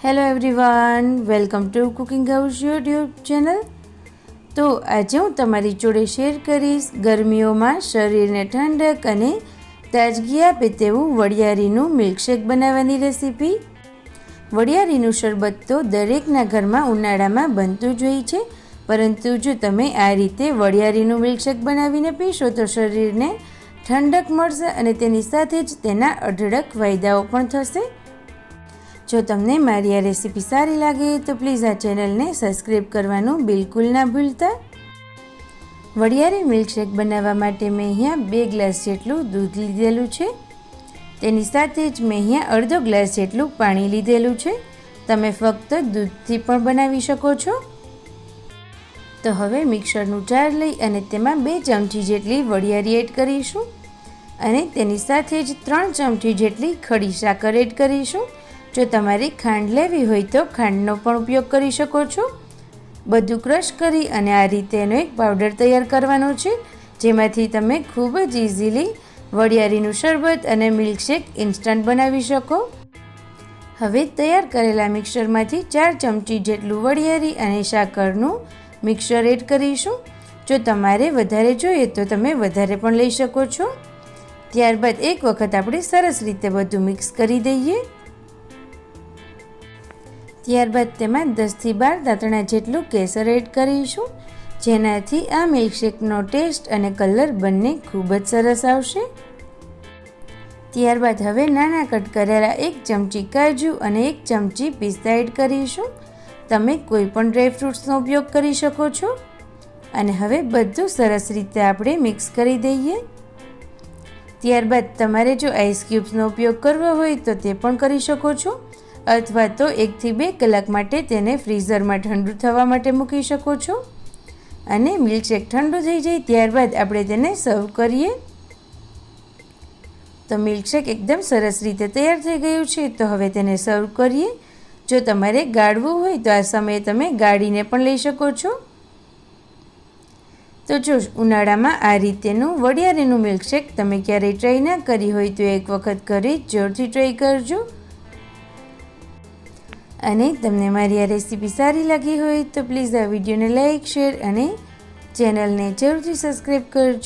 Hello everyone welcome to cooking house YouTube channel તો આજે હું તમારી જોડે શેર કરીશ ગરમીઓમાં શરીરને ઠંડક અને તાજગી આપે તેવું વડિયારીનું મિલ્કશેક બનાવવાની રેસીપી વડિયારીનું શરબત તો દરેકના ઘરમાં ઉનાળામાં બનતું જ હોય છે, પરંતુ જો તમે આ રીતે વડિયારીનું મિલ્કશેક બનાવીને પીશો તો શરીરને ઠંડક મળશે અને તેની સાથે જ તેના અઢળક ફાયદાઓ પણ થશે. જો તમને મારી આ રેસીપી સારી લાગે તો પ્લીઝ આ ચેનલને સબસ્ક્રાઈબ કરવાનું બિલકુલ ના ભૂલતા. વડિયારી મિલ્કશેક બનાવવા માટે મેં અહીંયા બે ગ્લાસ જેટલું દૂધ લીધેલું છે. તેની સાથે જ મેં અહીંયા અડધો ગ્લાસ જેટલું પાણી લીધેલું છે. તમે ફક્ત દૂધથી પણ બનાવી શકો છો. તો હવે મિક્સરનું જાર લઈ અને તેમાં બે ચમચી જેટલી વડિયારી એડ કરીશું. અને તેની સાથે જ ત્રણ ચમચી જેટલી ખડી સાકર એડ કરીશું. જો તમારે ખાંડ લેવી હોય તો ખાંડનો પણ ઉપયોગ કરી શકો છો. બધું ક્રશ કરી અને આ રીતે એનો એક પાવડર તૈયાર કરવાનો છે, જેમાંથી તમે ખૂબ જ ઇઝીલી વડિયારીનું શરબત અને મિલ્કશેક ઇન્સ્ટન્ટ બનાવી શકો. હવે તૈયાર કરેલા મિક્સરમાંથી ચાર ચમચી જેટલું વડિયારી અને સાકરનું મિક્સર એડ કરીશું. જો તમારે વધારે જોઈએ તો તમે વધારે પણ લઈ શકો છો. ત્યારબાદ એક વખત આપણે સરસ રીતે બધું મિક્સ કરી દઈએ. ત્યારબાદ તેમાં દસથી બાર દાંતણા જેટલું કેસર એડ કરીશું, જેનાથી આ મિલ્કશેકનો ટેસ્ટ અને કલર બંને ખૂબ જ સરસ આવશે. ત્યારબાદ હવે નાના કટ કરેલા એક ચમચી કાજુ અને એક ચમચી પિસ્તા એડ કરીશું. તમે કોઈ પણ ડ્રાયફ્રૂટ્સનો ઉપયોગ કરી શકો છો. અને હવે બધું સરસ રીતે આપણે મિક્સ કરી દઈએ. ત્યારબાદ તમારે જો આઈસ ક્યુબ્સનો ઉપયોગ કરવો હોય તો તે પણ કરી શકો છો. અથવા તો એકથી બે કલાક માટે તેને ફ્રીઝરમાં ઠંડુ થવા માટે મૂકી શકો છો. અને મિલ્કશેક ઠંડુ થઈ જાય ત્યારબાદ આપણે તેને સર્વ કરીએ. તો મિલ્કશેક એકદમ સરસ રીતે તૈયાર થઈ ગયું છે, તો હવે તેને સર્વ કરીએ. જો તમારે ગાળવું હોય તો આ સમયે તમે ગાળીને પણ લઈ શકો છો. તો જો ઉનાળામાં આ રીતેનું વડિયારીનું મિલ્કશેક તમે ક્યારેય ટ્રાય ના કરી હોય તો એક વખત કરી જોરથી ટ્રાય કરજો. અને તમને મારી આ રેસીપી સારી લાગી હોય તો પ્લીઝ આ વિડીયોને લાઇક શેર અને ચેનલને જરૂરથી સબસ્ક્રાઈબ કરજો.